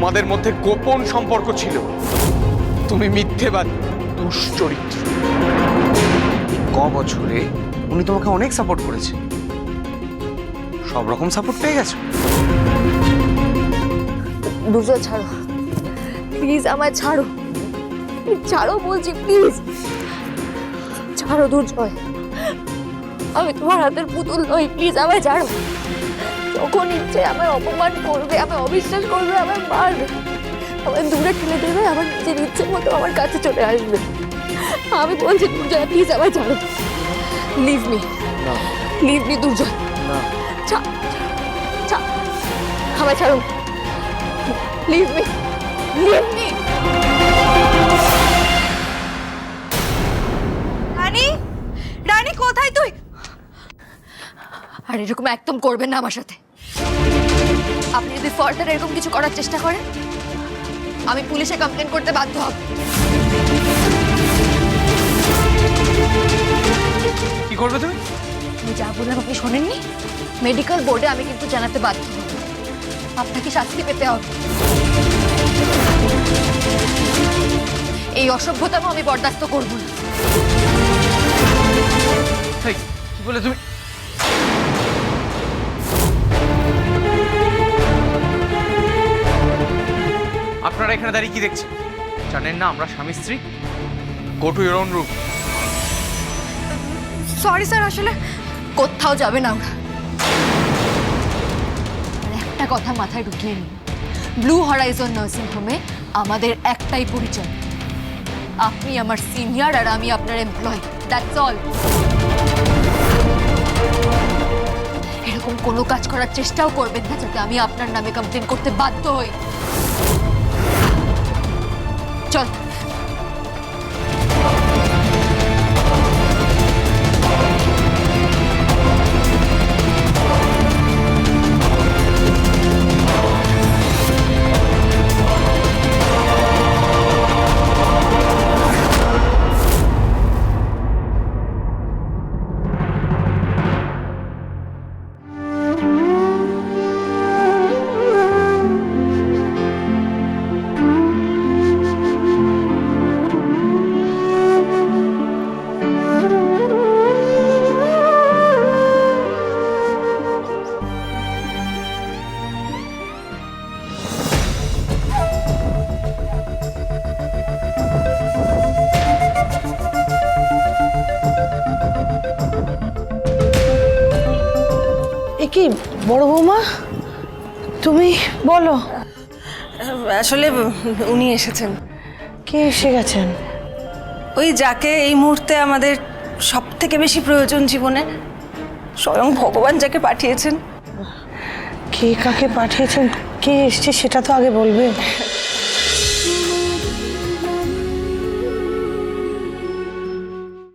তোমাদের মধ্যে গোপন সম্পর্ক ছিল। তুমি মিথ্যেবাদী, দুশ্চরিত্র। ক বছরে উনি তোমাকে অনেক সাপোর্ট করেছে। সব রকম সাপোর্ট পেয়ে গেছো? ছাড়ো। প্লিজ আমায় ছাড়ো। ছাড়ো বলছি প্লিজ ছাড়ো দুর্জয়। আমি তোমার হাতের পুতুল নই প্লিজ আমায় ছাড়ো। যখন ইচ্ছে আমায় অপমান করবে আমায় অবিশ্বাস করবে আমায় মারবে আমায় দূরে ঠেলে দেবে আমার নিজের ইচ্ছে মতো আমার কাছে চলে আসবে। আমি বলছি দুর্জয় প্লিজ আমায় ছাড়ো। Leave me leave me Durjoy. ছা- ছা- আমায় ছাড়ো। Leave me leave me Rani? Rani কোথায় তুই? আর এরকম একদম করবেন না আমার সাথে। আপনি যদি ফার্দার এরকম কিছু করার চেষ্টা করেন আমি পুলিশে কমপ্লেন করতে বাধ্য হব। কি করবে তুমি? আমি যা বললাম আপনি শোনেননি? মেডিকেল বোর্ডে আমি কিন্তু জানাতে বাধ্য হব। আপনাকে শাস্তি পেতে হবে। এই অসভ্যতাম আমি বরদাস্ত করব না। কি বলে তুমি? আপনারা এখানে দাঁড়িয়ে কি দেখছেন? জানেন না, আমরা স্বামী স্ত্রী? Go to your own room sorry sir আসলে কোথাও যাবে না ওরা আর একটা কথা মাথায় ঢুকিয়ে নিন। ব্লু হরাইজন নার্সিং হোমে আমাদের একটাই পরিচয়। আপনি আমার সিনিয়র আর আমি আপনার এমপ্লয় দ্যাটস অল এরকম কোনো কাজ করার চেষ্টাও করবেন না যাতে আমি আপনার নামে কমপ্লেন করতে বাধ্য হই। চল। কি বড় বৌমা? তুমি বলো। আসলে উনি এসেছেন। কে এসে গেছেন? ওই যাকে এই মুহূর্তে আমাদের সব থেকে বেশি প্রয়োজন জীবনে স্বয়ং ভগবান যাকে পাঠিয়েছেন। কে কাকে পাঠিয়েছেন? কে এসছে সেটা তো আগে বলবে।